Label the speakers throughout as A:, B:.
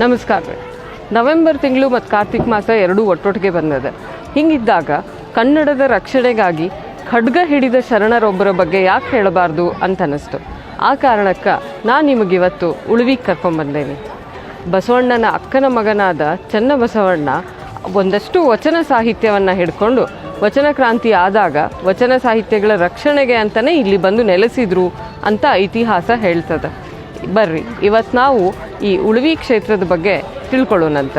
A: ನಮಸ್ಕಾರ ನವೆಂಬರ್ ತಿಂಗಳು ಮತ್ತು ಕಾರ್ತಿಕ್ ಮಾಸ ಎರಡೂ ಒಟ್ಟೊಟ್ಟಿಗೆ ಬಂದಿದೆ. ಹಿಂಗಿದ್ದಾಗ ಕನ್ನಡದ ರಕ್ಷಣೆಗಾಗಿ ಖಡ್ಗ ಹಿಡಿದ ಶರಣರೊಬ್ಬರ ಬಗ್ಗೆ ಯಾಕೆ ಹೇಳಬಾರ್ದು ಅಂತ ಅನ್ನಿಸ್ತು. ಆ ಕಾರಣಕ್ಕೆ ನಾನು ನಿಮಗಿವತ್ತು ಉಳುವಿಗೆ ಕರ್ಕೊಂಬಂದೇನೆ ಬಸವಣ್ಣನ ಅಕ್ಕನ ಮಗನಾದ ಚನ್ನಬಸವಣ್ಣ ಒಂದಷ್ಟು ವಚನ ಸಾಹಿತ್ಯವನ್ನು ಹಿಡ್ಕೊಂಡು ವಚನ ಕ್ರಾಂತಿ ಆದಾಗ ವಚನ ಸಾಹಿತ್ಯಗಳ ರಕ್ಷಣೆಗೆ ಅಂತಲೇ ಇಲ್ಲಿ ಬಂದು ನೆಲೆಸಿದ್ರು ಅಂತ ಇತಿಹಾಸ ಹೇಳ್ತದೆ. ಬರ್ರಿ ಇವತ್ತು ನಾವು ಈ ಉಳುವಿ ಕ್ಷೇತ್ರದ ಬಗ್ಗೆ ತಿಳ್ಕೊಳ್ಳೋಣಂತ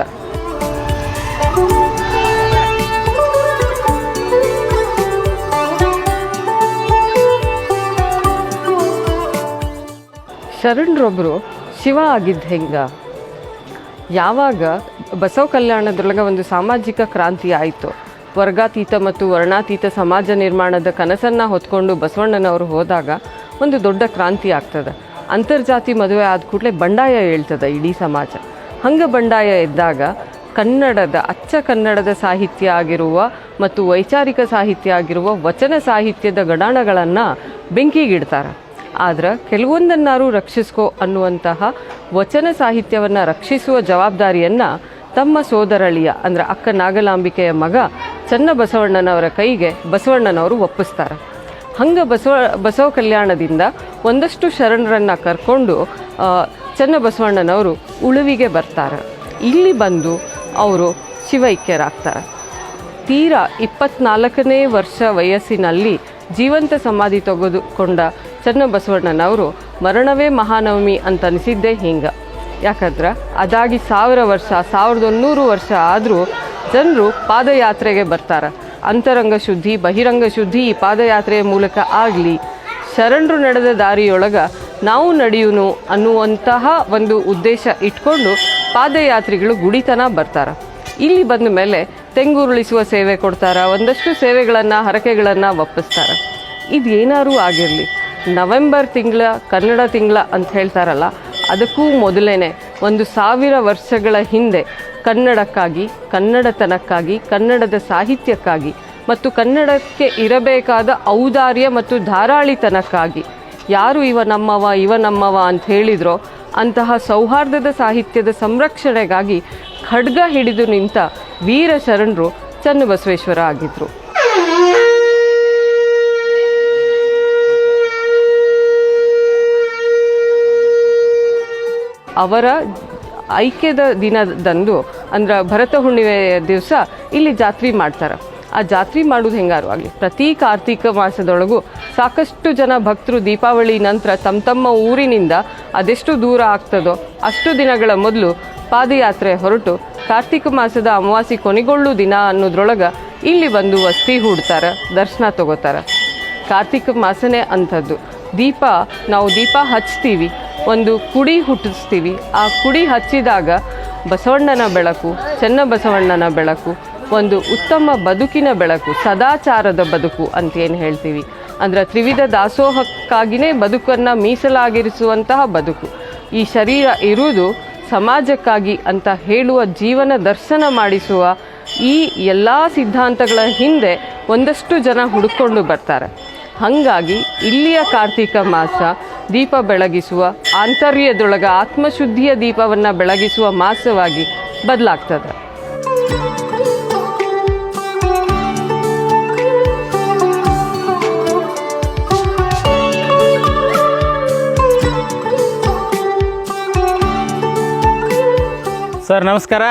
A: ಶರಣರೊಬ್ಬರು ಶಿವ ಆಗಿದ್ದು ಹೆಂಗ? ಯಾವಾಗ ಬಸವ ಕಲ್ಯಾಣದೊಳಗೆ ಒಂದು ಸಾಮಾಜಿಕ ಕ್ರಾಂತಿ ಆಯಿತು? ವರ್ಗಾತೀತ ಮತ್ತು ವರ್ಣಾತೀತ ಸಮಾಜ ನಿರ್ಮಾಣದ ಕನಸನ್ನು ಹೊತ್ಕೊಂಡು ಬಸವಣ್ಣನವರು ಹೋದಾಗ ಒಂದು ದೊಡ್ಡ ಕ್ರಾಂತಿ ಆಗ್ತದೆ. ಅಂತರ್ಜಾತಿ ಮದುವೆ ಆದ ಕೂಡಲೇ ಬಂಡಾಯ ಹೇಳ್ತದೆ ಇಡೀ ಸಮಾಜ. ಹಂಗೆ ಬಂಡಾಯ ಇದ್ದಾಗ ಕನ್ನಡದ, ಅಚ್ಚ ಕನ್ನಡದ ಸಾಹಿತ್ಯ ಆಗಿರುವ ಮತ್ತು ವೈಚಾರಿಕ ಸಾಹಿತ್ಯ ಆಗಿರುವ ವಚನ ಸಾಹಿತ್ಯದ ಗಡಾಣಗಳನ್ನು ಬೆಂಕಿಗಿಡ್ತಾರೆ ಆದ್ರೆ ಕೆಲವೊಂದನ್ನಾರು ರಕ್ಷಿಸ್ಕೋ ಅನ್ನುವಂತಹ ವಚನ ಸಾಹಿತ್ಯವನ್ನು ರಕ್ಷಿಸುವ ಜವಾಬ್ದಾರಿಯನ್ನು ತಮ್ಮ ಸೋದರಳಿಯ, ಅಂದರೆ ಅಕ್ಕ ನಾಗಲಾಂಬಿಕೆಯ ಮಗ ಚನ್ನಬಸವಣ್ಣನವರ ಕೈಗೆ ಬಸವಣ್ಣನವರು ಒಪ್ಪಿಸ್ತಾರೆ. ಹಂಗೆ ಬಸವ ಬಸವ ಕಲ್ಯಾಣದಿಂದ ಒಂದಷ್ಟು ಶರಣರನ್ನು ಕರ್ಕೊಂಡು ಚನ್ನಬಸವಣ್ಣನವರು ಉಳುವಿಗೆ ಬರ್ತಾರೆ. ಇಲ್ಲಿ ಬಂದು ಅವರು ಶಿವೈಕ್ಯರಾಗ್ತಾರೆ ತೀರಾ ಇಪ್ಪತ್ನಾಲ್ಕನೇ ವರ್ಷ ವಯಸ್ಸಿನಲ್ಲಿ ಜೀವಂತ ಸಮಾಧಿ ತೆಗೆದುಕೊಂಡ ಚನ್ನಬಸವಣ್ಣನವರು ಮರಣವೇ ಮಹಾನವಮಿ ಅಂತ ಅನಿಸಿದ್ದೇ ಹಿಂಗೆ. ಯಾಕಂದ್ರೆ ಅದಾಗಿ ಸಾವಿರ ವರ್ಷ, ಸಾವಿರದ ಒಂದೂರು ವರ್ಷ ಆದರೂ ಜನರು ಪಾದಯಾತ್ರೆಗೆ ಬರ್ತಾರೆ. ಅಂತರಂಗ ಶುದ್ಧಿ, ಬಹಿರಂಗ ಶುದ್ಧಿ ಈ ಪಾದಯಾತ್ರೆಯ ಮೂಲಕ ಆಗಲಿ. ಶರಣರು ನಡೆದ ದಾರಿಯೊಳಗೆ ನಾವು ನಡೆಯುನು ಅನ್ನುವಂತಹ ಒಂದು ಉದ್ದೇಶ ಇಟ್ಕೊಂಡು ಪಾದಯಾತ್ರಿಗಳು ಗುಡಿತನ ಬರ್ತಾರೆ. ಇಲ್ಲಿ ಬಂದ ಮೇಲೆ ತೆಂಗುರುಳಿಸುವ ಸೇವೆ ಕೊಡ್ತಾರ, ಒಂದಷ್ಟು ಸೇವೆಗಳನ್ನು, ಹರಕೆಗಳನ್ನು ಒಪ್ಪಿಸ್ತಾರೆ. ಇದು ಏನಾದರೂ ಆಗಿರಲಿ, ನವೆಂಬರ್ ತಿಂಗಳ, ಕನ್ನಡ ತಿಂಗಳ ಅಂತ ಹೇಳ್ತಾರಲ್ಲ, ಅದಕ್ಕೂ ಮೊದಲೇ ಒಂದು ಸಾವಿರ ವರ್ಷಗಳ ಹಿಂದೆ ಕನ್ನಡಕ್ಕಾಗಿ, ಕನ್ನಡತನಕ್ಕಾಗಿ, ಕನ್ನಡದ ಸಾಹಿತ್ಯಕ್ಕಾಗಿ ಮತ್ತು ಕನ್ನಡಕ್ಕೆ ಇರಬೇಕಾದ ಔದಾರ್ಯ ಮತ್ತು ಧಾರಾಳಿತನಕ್ಕಾಗಿ. ಯಾರು ಇವ ನಮ್ಮವ ಇವ ನಮ್ಮವ ಅಂತ ಹೇಳಿದ್ರೋ ಅಂತಹ ಸೌಹಾರ್ದದ ಸಾಹಿತ್ಯದ ಸಂರಕ್ಷಣೆಗಾಗಿ ಖಡ್ಗ ಹಿಡಿದು ನಿಂತ ವೀರ ಶರಣರು ಚನ್ನಬಸವೇಶ್ವರ ಆಗಿದ್ರು. ಅವರ ಐಕ್ಯದ ದಿನದಂದು, ಅಂದ್ರೆ ಭರತ ಹುಣ್ಣಿಮೆ ದಿವಸ ಇಲ್ಲಿ ಜಾತ್ರೆ ಮಾಡ್ತಾರೆ. ಆ ಜಾತ್ರೆ ಮಾಡೋದು ಹೆಂಗಾರು ಆಗಲಿ, ಪ್ರತಿ ಕಾರ್ತಿಕ ಮಾಸದೊಳಗೂ ಸಾಕಷ್ಟು ಜನ ಭಕ್ತರು ದೀಪಾವಳಿ ನಂತರ ತಮ್ಮ ತಮ್ಮ ಊರಿನಿಂದ ಅದೆಷ್ಟು ದೂರ ಆಗ್ತದೋ ಅಷ್ಟು ದಿನಗಳ ಮೊದಲು ಪಾದಯಾತ್ರೆ ಹೊರಟು ಕಾರ್ತಿಕ ಮಾಸದ ಅಮಾವಾಸಿ ಕೊನೆಗೊಳ್ಳು ದಿನ ಅನ್ನೋದ್ರೊಳಗೆ ಇಲ್ಲಿ ಬಂದು ವಸ್ತಿ ಹೂಡ್ತಾರೆ, ದರ್ಶನ ತಗೋತಾರೆ. ಕಾರ್ತಿಕ ಮಾಸನೇ ಅಂಥದ್ದು. ದೀಪ, ನಾವು ದೀಪ ಹಚ್ತೀವಿ. ಒಂದು ಕುಡಿ ಹುಟ್ಟಿಸ್ತೀವಿ. ಆ ಕುಡಿ ಹಚ್ಚಿದಾಗ ಬಸವಣ್ಣನ ಬೆಳಕು ಚೆನ್ನಬಸವಣ್ಣನ ಬೆಳಕು, ಒಂದು ಉತ್ತಮ ಬದುಕಿನ ಬೆಳಕು, ಸದಾಚಾರದ ಬದುಕು ಅಂತ ಏನು ಹೇಳ್ತೀವಿ. ಅಂದ್ರೆ ತ್ರಿವಿಧ ದಾಸೋಹಕ್ಕಾಗಿಯೇ ಬದುಕನ್ನು ಮೀಸಲಾಗಿರಿಸುವಂತಹ ಬದುಕು. ಈ ಶರೀರ ಇರುವುದು ಸಮಾಜಕ್ಕಾಗಿ ಅಂತ ಹೇಳುವ ಜೀವನ ದರ್ಶನ ಮಾಡಿಸುವ ಈ ಎಲ್ಲ ಸಿದ್ಧಾಂತಗಳ ಹಿಂದೆ ಒಂದಷ್ಟು ಜನ ಹುಡುಕೊಂಡು ಬರ್ತಾರೆ. ಹಾಗಾಗಿ ಇಲ್ಲಿಯ ಕಾರ್ತಿಕ ಮಾಸ ದೀಪ ಬೆಳಗಿಸುವ, ಆಂತರ್ಯದೊಳಗ ಆತ್ಮಶುದ್ಧಿಯ ದೀಪವನ್ನು ಬೆಳಗಿಸುವ ಮಾಸವಾಗಿ ಬದಲಾಗ್ತದೆ.
B: ಸರ್, ನಮಸ್ಕಾರ.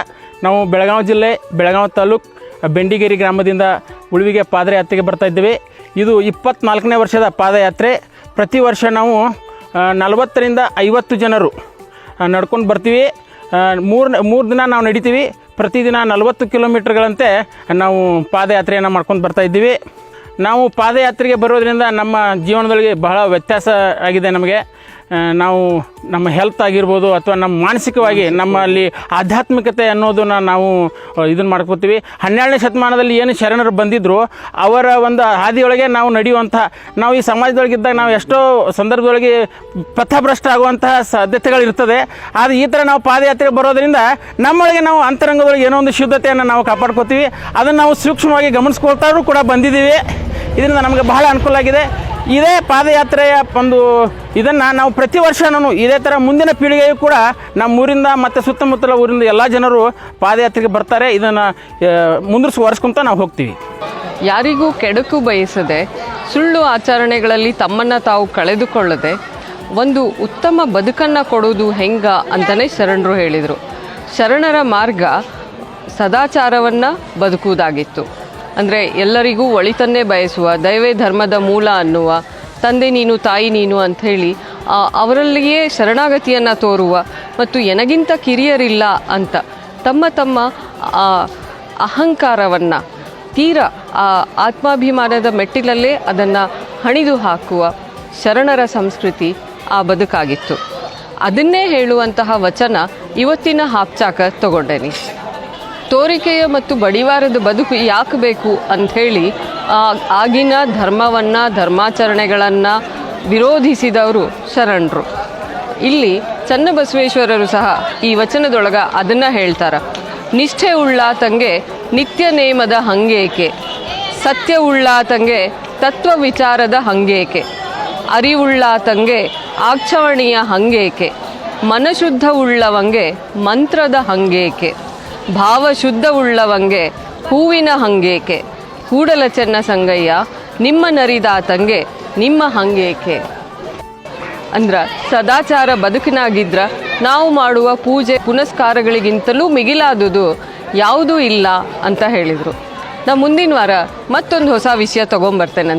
B: ನಾವು ಬೆಳಗಾವಿ ಜಿಲ್ಲೆ, ಬೆಳಗಾವಿ ತಾಲೂಕು, ಬೆಂಡಿಗೇರಿ ಗ್ರಾಮದಿಂದ ಉಳುವಿಗೆ ಪಾದಯಾತ್ರೆಗೆ ಬರ್ತಾ ಇದ್ದೇವೆ. ಇದು ಇಪ್ಪತ್ನಾಲ್ಕನೇ ವರ್ಷದ ಪಾದಯಾತ್ರೆ. ಪ್ರತಿ ವರ್ಷ ನಾವು ನಲವತ್ತರಿಂದ ಐವತ್ತು ಜನರು ನಡ್ಕೊಂಡು ಬರ್ತೀವಿ. ಮೂರು ಮೂರು ದಿನ ನಾವು ನಡಿತೀವಿ. ಪ್ರತಿದಿನ ನಲವತ್ತು ಕಿಲೋಮೀಟ್ರ್ಗಳಂತೆ ನಾವು ಪಾದಯಾತ್ರೆಯನ್ನು ಮಾಡ್ಕೊಂಡು ಬರ್ತಾ ಇದ್ದೀವಿ. ನಾವು ಪಾದಯಾತ್ರೆಗೆ ಬರೋದರಿಂದ ನಮ್ಮ ಜೀವನದೊಳಗೆ ಬಹಳ ವ್ಯತ್ಯಾಸ ಆಗಿದೆ ನಮಗೆ. ನಾವು ನಮ್ಮ ಹೆಲ್ತ್ ಆಗಿರ್ಬೋದು ಅಥವಾ ನಮ್ಮ ಮಾನಸಿಕವಾಗಿ ನಮ್ಮಲ್ಲಿ ಆಧ್ಯಾತ್ಮಿಕತೆ ಅನ್ನೋದನ್ನು ನಾವು ಇದನ್ನು ಮಾಡ್ಕೋತೀವಿ. ಹನ್ನೆರಡನೇ ಶತಮಾನದಲ್ಲಿ ಏನು ಶರಣರು ಬಂದಿದ್ದರು ಅವರ ಒಂದು ಹಾದಿಯೊಳಗೆ ನಾವು ನಡೆಯುವಂಥ, ನಾವು ಈ ಸಮಾಜದೊಳಗಿದ್ದಾಗ ನಾವು ಎಷ್ಟೋ ಸಂದರ್ಭದೊಳಗೆ ಪಥಭ್ರಷ್ಟ ಆಗುವಂತಹ ಸಾಧ್ಯತೆಗಳಿರ್ತದೆ. ಆದರೆ ಈ ಥರ ನಾವು ಪಾದಯಾತ್ರೆಗೆ ಬರೋದರಿಂದ ನಮ್ಮೊಳಗೆ ನಾವು ಅಂತರಂಗದೊಳಗೆ ಏನೋ ಒಂದು ಶುದ್ಧತೆಯನ್ನು ನಾವು ಕಾಪಾಡ್ಕೋತೀವಿ. ಅದನ್ನು ನಾವು ಸೂಕ್ಷ್ಮವಾಗಿ ಗಮನಿಸ್ಕೊಳ್ತಾರೂ ಕೂಡ ಬಂದಿದ್ದೀವಿ. ಇದರಿಂದ ನಮಗೆ ಬಹಳ ಅನುಕೂಲ ಆಗಿದೆ. ಇದೇ ಪಾದಯಾತ್ರೆಯ ಒಂದು ಇದನ್ನು ನಾವು ಪ್ರತಿ ವರ್ಷನೂ ಇದೇ ಥರ ಮುಂದಿನ ಪೀಳಿಗೆಯು ಕೂಡ ನಮ್ಮ ಊರಿಂದ ಮತ್ತು ಸುತ್ತಮುತ್ತಲ ಊರಿಂದ ಎಲ್ಲ ಜನರು ಪಾದಯಾತ್ರೆಗೆ ಬರ್ತಾರೆ. ಇದನ್ನು ಮುಂದುವರ್ಸ್ಕೊಂತ ನಾವು ಹೋಗ್ತೀವಿ.
A: ಯಾರಿಗೂ ಕೆಡಕು ಬಯಸದೆ ಸುಳ್ಳು ಆಚರಣೆಗಳಲ್ಲಿ ತಮ್ಮನ್ನು ತಾವು ಕಳೆದುಕೊಳ್ಳದೆ ಒಂದು ಉತ್ತಮ ಬದುಕನ್ನು ಕೊಡೋದು ಹೆಂಗ ಅಂತಲೇ ಶರಣರು ಹೇಳಿದರು. ಶರಣರ ಮಾರ್ಗ ಸದಾಚಾರವನ್ನು ಬದುಕುವುದಾಗಿತ್ತು. ಅಂದರೆ ಎಲ್ಲರಿಗೂ ಒಳಿತನ್ನೇ ಬಯಸುವ, ದೈವೇ ಧರ್ಮದ ಮೂಲ ಅನ್ನುವ, ತಂದೆ ನೀನು, ತಾಯಿ ನೀನು ಅಂಥೇಳಿ ಅವರಲ್ಲಿಯೇ ಶರಣಾಗತಿಯನ್ನು ತೋರುವ ಮತ್ತು ಎನಗಿಂತ ಕಿರಿಯರಿಲ್ಲ ಅಂತ ತಮ್ಮ ತಮ್ಮ ಅಹಂಕಾರವನ್ನು, ತೀರ, ಆ, ಆತ್ಮಾಭಿಮಾನದ ಮೆಟ್ಟಿಲಲ್ಲೇ ಅದನ್ನು ಹಣಿದು ಹಾಕುವ ಶರಣರ ಸಂಸ್ಕೃತಿ ಆ ಬದುಕಾಗಿತ್ತು. ಅದನ್ನೇ ಹೇಳುವಂತಹ ವಚನ ಇವತ್ತಿನ ಹಾಪ್ಚಾಕ ತಗೊಂಡೇನಿ ತೋರಿಕೆಯ ಮತ್ತು ಬಡಿವಾರದ ಬದುಕು ಯಾಕೆ ಬೇಕು ಅಂಥೇಳಿ ಆಗಿನ ಧರ್ಮವನ್ನು, ಧರ್ಮಾಚರಣೆಗಳನ್ನು ವಿರೋಧಿಸಿದವರು ಶರಣರು. ಇಲ್ಲಿ ಚನ್ನಬಸವೇಶ್ವರರು ಸಹ ಈ ವಚನದೊಳಗ ಅದನ್ನು ಹೇಳ್ತಾರೆ. ನಿಷ್ಠೆ ಉಳ್ಳಾತಂಗೆ ನಿತ್ಯ ನೇಮದ ಹಂಗೇಕೆ? ಸತ್ಯ ಉಳ್ಳಾತಂಗೆ ತತ್ವ ವಿಚಾರದ ಹಂಗೇಕೆ? ಅರಿವುಳ್ಳಾತಂಗೆ ಆಕ್ಷವಣೀಯ ಹಂಗೇಕೆ? ಮನಶುದ್ಧ ಉಳ್ಳವಂಗೆ ಮಂತ್ರದ ಹಂಗೇಕೆ? ಭಾವಶುದ್ಧ ಉಳ್ಳವಂಗೆ ಹೂವಿನ ಹಂಗೇಕೆ? ಕೂಡಲ ಚೆನ್ನ ಸಂಗಯ್ಯ, ನಿಮ್ಮ ನರಿದಾತಂಗೆ, ನಿಮ್ಮ ಹಂಗೇಕೆ? ಅಂದ್ರ, ಸದಾಚಾರ ಬದುಕಿನಾಗಿದ್ರ, ನಾವು ಮಾಡುವ ಪೂಜೆ ಪುನಸ್ಕಾರಗಳಿಗಿಂತಲೂ ಮಿಗಿಲಾದುದು ಯಾವುದೂ ಇಲ್ಲ ಅಂತ ಹೇಳಿದರು. ನಾ ಮುಂದಿನ ವಾರ ಮತ್ತೊಂದು ಹೊಸ ವಿಷಯ ತೊಗೊಂಬರ್ತೇನೆ